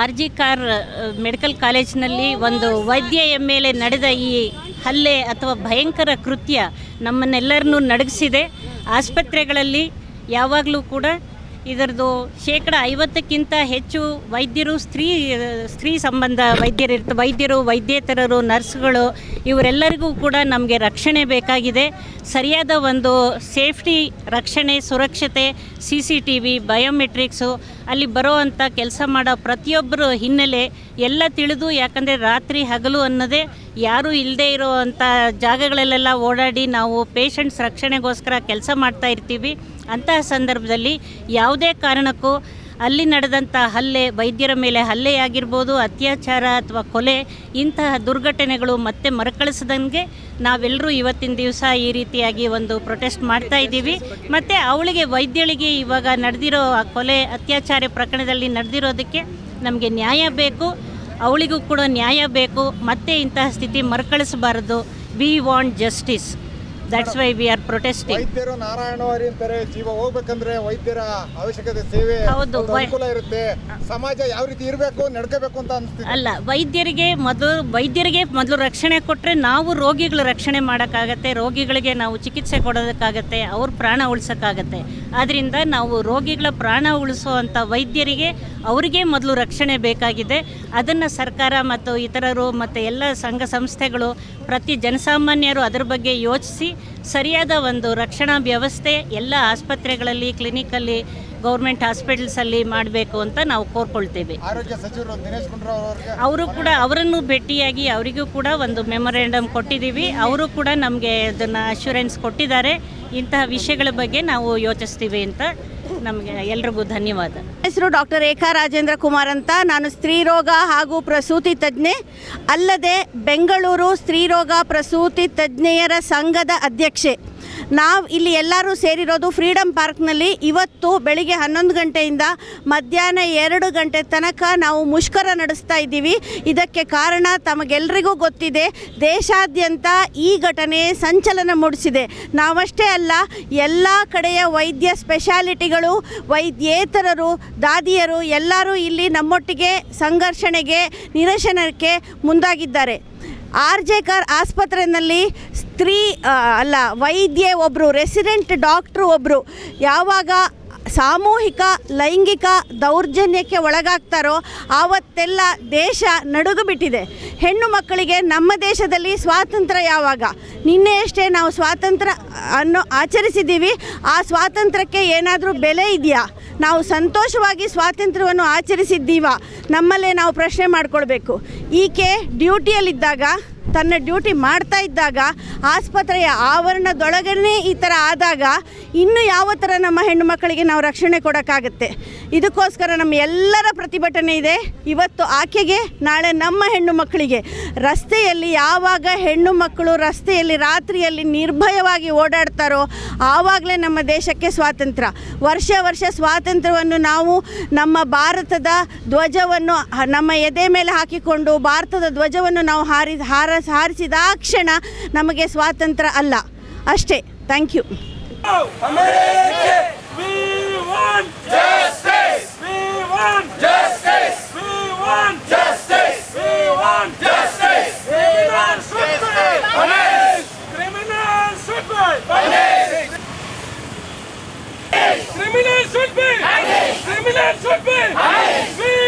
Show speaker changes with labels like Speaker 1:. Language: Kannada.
Speaker 1: ಆರ್ ಜಿ ಕಾರ್ ಮೆಡಿಕಲ್ ಕಾಲೇಜ್ನಲ್ಲಿ ಒಂದು ವೈದ್ಯೆಯ ಮೇಲೆ ನಡೆದ ಈ ಹಲ್ಲೆ ಅಥವಾ ಭಯಂಕರ ಕೃತ್ಯ ನಮ್ಮನ್ನೆಲ್ಲರನ್ನೂ ನಡಗಿಸಿದೆ. ಆಸ್ಪತ್ರೆಗಳಲ್ಲಿ ಯಾವಾಗಲೂ ಕೂಡ ಇದರದ್ದು ಶೇಕಡ ಐವತ್ತಕ್ಕಿಂತ ಹೆಚ್ಚು ವೈದ್ಯರು, ಸ್ತ್ರೀ ಸ್ತ್ರೀ ಸಂಬಂಧ ವೈದ್ಯರಿರ್ತ ವೈದ್ಯರು, ವೈದ್ಯೇತರರು, ನರ್ಸ್ಗಳು ಇವರೆಲ್ಲರಿಗೂ ಕೂಡ ನಮಗೆ ರಕ್ಷಣೆ ಬೇಕಾಗಿದೆ. ಸರಿಯಾದ ಒಂದು ಸೇಫ್ಟಿ, ರಕ್ಷಣೆ, ಸುರಕ್ಷತೆ, C C T V, biometrics ಅಲ್ಲಿ ಬರೋವಂಥ ಕೆಲಸ ಮಾಡೋ ಪ್ರತಿಯೊಬ್ಬರು ಹಿನ್ನೆಲೆ ಎಲ್ಲ ತಿಳಿದು, ಯಾಕಂದರೆ ರಾತ್ರಿ ಹಗಲು ಅನ್ನೋದೇ ಯಾರೂ ಇಲ್ಲದೆ ಇರೋವಂಥ ಜಾಗಗಳಲ್ಲೆಲ್ಲ ಓಡಾಡಿ ನಾವು ಪೇಷಂಟ್ಸ್ ರಕ್ಷಣೆಗೋಸ್ಕರ ಕೆಲಸ ಮಾಡ್ತಾ ಇರ್ತೀವಿ. ಅಂತಹ ಸಂದರ್ಭದಲ್ಲಿ ಯಾವುದೇ ಕಾರಣಕ್ಕೂ ಅಲ್ಲಿ ನಡೆದಂಥ ಹಲ್ಲೆ, ವೈದ್ಯರ ಮೇಲೆ ಹಲ್ಲೆಯಾಗಿರ್ಬೋದು ಅತ್ಯಾಚಾರ ಅಥವಾ ಕೊಲೆ, ಇಂತಹ ದುರ್ಘಟನೆಗಳು ಮತ್ತೆ ಮರುಕಳಿಸದಂಗೆ ನಾವೆಲ್ಲರೂ ಇವತ್ತಿನ ದಿವಸ ಈ ರೀತಿಯಾಗಿ ಒಂದು ಪ್ರೊಟೆಸ್ಟ್ ಮಾಡ್ತಾ ಇದ್ದೀವಿ. ಮತ್ತು ಅವಳಿಗೆ, ವೈದ್ಯಳಿಗೆ ಇವಾಗ ನಡೆದಿರೋ ಆ ಕೊಲೆ, ಅತ್ಯಾಚಾರ ಪ್ರಕರಣದಲ್ಲಿ ನಡೆದಿರೋದಕ್ಕೆ ನಮಗೆ ನ್ಯಾಯ ಬೇಕು. ಅವಳಿಗೂ ಕೂಡ ನ್ಯಾಯ ಬೇಕು. ಮತ್ತೆ ಇಂತಹ ಸ್ಥಿತಿ ಮರುಕಳಿಸಬಾರದು. We want justice that's why we are protesting
Speaker 2: ವೈದ್ಯರು ನಾರಾಯಣವಾರಿ ಅಂತಾರೆ ಜೀವ ಹೋಗ್ಬೇಕಂದ್ರೆ ವೈದ್ಯರ ಅವಶ್ಯಕತೆ ಸೇವೆ
Speaker 1: ಹೌದು,
Speaker 2: ಅನುಕೂಲ ಇರುತ್ತೆ. ಸಮಾಜ ಯಾವ ರೀತಿ ಇರಬೇಕು ನಡ್ಕೋಬೇಕು ಅಂತ ಅನ್ಸುತ್ತೆ
Speaker 1: ಅಲ್ಲ ವೈದ್ಯರಿಗೆ ಮೊದಲು ವೈದ್ಯರಿಗೆ ಮೊದಲು ರಕ್ಷಣೆ ಕೊಟ್ಟರೆ ನಾವು ರೋಗಿಗಳ ರಕ್ಷಣೆ ಮಾಡೋಕ್ಕಾಗತ್ತೆ ರೋಗಿಗಳಿಗೆ ನಾವು ಚಿಕಿತ್ಸೆ ಕೊಡೋದಕ್ಕಾಗತ್ತೆ ಅವ್ರ ಪ್ರಾಣ ಉಳಿಸೋಕ್ಕಾಗತ್ತೆ. ಆದ್ದರಿಂದ ನಾವು ರೋಗಿಗಳ ಪ್ರಾಣ ಉಳಿಸುವಂಥ ವೈದ್ಯರಿಗೆ ಅವರಿಗೆ ಮೊದಲು ರಕ್ಷಣೆ ಬೇಕಾಗಿದೆ. ಅದನ್ನು ಸರ್ಕಾರ ಮತ್ತು ಇತರರು ಮತ್ತು ಎಲ್ಲ ಸಂಘ ಸಂಸ್ಥೆಗಳು ಪ್ರತಿ ಜನಸಾಮಾನ್ಯರು ಅದರ ಬಗ್ಗೆ ಯೋಚಿಸಿ, ಸರಿಯಾದ ಒಂದು ರಕ್ಷಣಾ ವ್ಯವಸ್ಥೆ ಎಲ್ಲ ಆಸ್ಪತ್ರೆಗಳಲ್ಲಿ ಕ್ಲಿನಿಕಲ್ಲಿ ಗೌರ್ಮೆಂಟ್ ಹಾಸ್ಪಿಟಲ್ಸಲ್ಲಿ ಮಾಡಬೇಕು ಅಂತ ನಾವು ಕೋರ್ಕೊಳ್ತೇವೆ.
Speaker 2: ಆರೋಗ್ಯ ಸಚಿವರು ದಿನೇಶ್ ಗುಂಡೂರಾವ್ ಅವರಿಗೆ
Speaker 1: ಅವರು ಕೂಡ ಅವರನ್ನು ಭೇಟಿಯಾಗಿ ಅವರಿಗೂ ಕೂಡ ಒಂದು ಮೆಮೊರೇಂಡಮ್ ಕೊಟ್ಟಿದ್ದೀವಿ. ಅವರು ಕೂಡ ನಮಗೆ ಅದನ್ನು ಅಶ್ಯೂರೆನ್ಸ್ ಕೊಟ್ಟಿದ್ದಾರೆ. ಇಂತಹ ವಿಷಯಗಳ ಬಗ್ಗೆ ನಾವು ಯೋಚಿಸ್ತೀವಿ ಅಂತ ನಮಗೆ ಎಲ್ರಿಗೂ ಧನ್ಯವಾದ.
Speaker 3: ಹೆಸರು ಡಾಕ್ಟರ್ ರೇಖಾ ರಾಜೇಂದ್ರ ಕುಮಾರ್ ಅಂತ. ನಾನು ಸ್ತ್ರೀರೋಗ ಹಾಗೂ ಪ್ರಸೂತಿ ತಜ್ಞೆ. ಅಲ್ಲದೆ ಬೆಂಗಳೂರು ಸ್ತ್ರೀರೋಗ ಪ್ರಸೂತಿ ತಜ್ಞೆಯರ ಸಂಘದ ಅಧ್ಯಕ್ಷೆ. ನಾವು ಇಲ್ಲಿ ಎಲ್ಲರೂ ಸೇರಿರೋದು ಫ್ರೀಡಮ್ ಪಾರ್ಕ್ನಲ್ಲಿ ಇವತ್ತು ಬೆಳಿಗ್ಗೆ ಹನ್ನೊಂದು ಗಂಟೆಯಿಂದ ಮಧ್ಯಾಹ್ನ ಎರಡು ಗಂಟೆ ತನಕ ನಾವು ಮುಷ್ಕರ ನಡೆಸ್ತಾ ಇದ್ದೀವಿ. ಇದಕ್ಕೆ ಕಾರಣ ತಮಗೆಲ್ಲರಿಗೂ ಗೊತ್ತಿದೆ, ದೇಶಾದ್ಯಂತ ಈ ಘಟನೆ ಸಂಚಲನ ಮೂಡಿಸಿದೆ. ನಾವಷ್ಟೇ ಅಲ್ಲ, ಎಲ್ಲ ಕಡೆಯ ವೈದ್ಯ ಸ್ಪೆಷಾಲಿಟಿಗಳು, ವೈದ್ಯೇತರರು, ದಾದಿಯರು ಎಲ್ಲರೂ ಇಲ್ಲಿ ನಮ್ಮೊಟ್ಟಿಗೆ ಸಂಘರ್ಷಣೆಗೆ, ನಿರಶನಕ್ಕೆ ಮುಂದಾಗಿದ್ದಾರೆ. ಆರ್ ಜೆ ಕಾರ್ ಆಸ್ಪತ್ರೆಯಲ್ಲಿ ಸ್ತ್ರೀ ಅಲ್ಲ, ವೈದ್ಯೆ ಒಬ್ಬರು ರೆಸಿಡೆಂಟ್ ಡಾಕ್ಟ್ರು ಒಬ್ಬರು ಯಾವಾಗ ಸಾಮೂಹಿಕ, ಲೈಂಗಿಕ ದೌರ್ಜನ್ಯಕ್ಕೆ ಒಳಗಾಗ್ತಾರೋ ಆವತ್ತೆಲ್ಲ ದೇಶ ನಡುಗು ಬಿಟ್ಟಿದೆ. ಹೆಣ್ಣು ಮಕ್ಕಳಿಗೆ ನಮ್ಮ ದೇಶದಲ್ಲಿ ಸ್ವಾತಂತ್ರ್ಯ ಯಾವಾಗ? ನಿನ್ನೆಯಷ್ಟೇ ನಾವು ಸ್ವಾತಂತ್ರ್ಯ ಅನ್ನು ಆಚರಿಸಿದ್ದೀವಿ. ಆ ಸ್ವಾತಂತ್ರ್ಯಕ್ಕೆ ಏನಾದರೂ ಬೆಲೆ ಇದೆಯಾ? ನಾವು ಸಂತೋಷವಾಗಿ ಸ್ವಾತಂತ್ರ್ಯವನ್ನು ಆಚರಿಸಿದ್ದೀವ? ನಮ್ಮಲ್ಲೇ ನಾವು ಪ್ರಶ್ನೆ ಮಾಡಿಕೊಳ್ಬೇಕು. ಈಕೆ ಡ್ಯೂಟಿಯಲ್ಲಿದ್ದಾಗ ತನ್ನ ಡ್ಯೂಟಿ ಮಾಡ್ತಾ ಇದ್ದಾಗ ಆಸ್ಪತ್ರೆಯ ಆವರಣದೊಳಗನೆ ಈ ಥರ ಆದಾಗ ಇನ್ನು ಯಾವ ಥರ ನಮ್ಮ ಹೆಣ್ಣು ಮಕ್ಕಳಿಗೆ ನಾವು ರಕ್ಷಣೆ ಕೊಡೋಕ್ಕಾಗುತ್ತೆ? ಇದಕ್ಕೋಸ್ಕರ ನಮ್ಮ ಎಲ್ಲರ ಪ್ರತಿಭಟನೆ ಇದೆ. ಇವತ್ತು ಆಕೆಗೆ, ನಾಳೆ ನಮ್ಮ ಹೆಣ್ಣು ಮಕ್ಕಳಿಗೆ. ರಸ್ತೆಯಲ್ಲಿ ಯಾವಾಗ ಹೆಣ್ಣು ಮಕ್ಕಳು ರಸ್ತೆಯಲ್ಲಿ ರಾತ್ರಿಯಲ್ಲಿ ನಿರ್ಭಯವಾಗಿ ಓಡಾಡ್ತಾರೋ, ಆವಾಗಲೇ ನಮ್ಮ ದೇಶಕ್ಕೆ ಸ್ವಾತಂತ್ರ್ಯ. ವರ್ಷ ವರ್ಷ ಸ್ವಾತಂತ್ರ್ಯವನ್ನು ನಾವು ನಮ್ಮ ಭಾರತದ ಧ್ವಜವನ್ನು ನಮ್ಮ ಎದೆ ಮೇಲೆ ಹಾಕಿಕೊಂಡು ಭಾರತದ ಧ್ವಜವನ್ನು ನಾವು ಹಾರಿ, ಹಾರ, ಹಾರಿಸಿದ ಕ್ಷಣ ನಮಗೆ ಸ್ವಾತಂತ್ರ್ಯ ಅಲ್ಲ. ಅಷ್ಟೇ. Thank you
Speaker 4: We want justice. We want justice. We want justice. We want justice. Criminals should be punished. Criminals should be punished. Criminals should be punished. Criminals should be punished.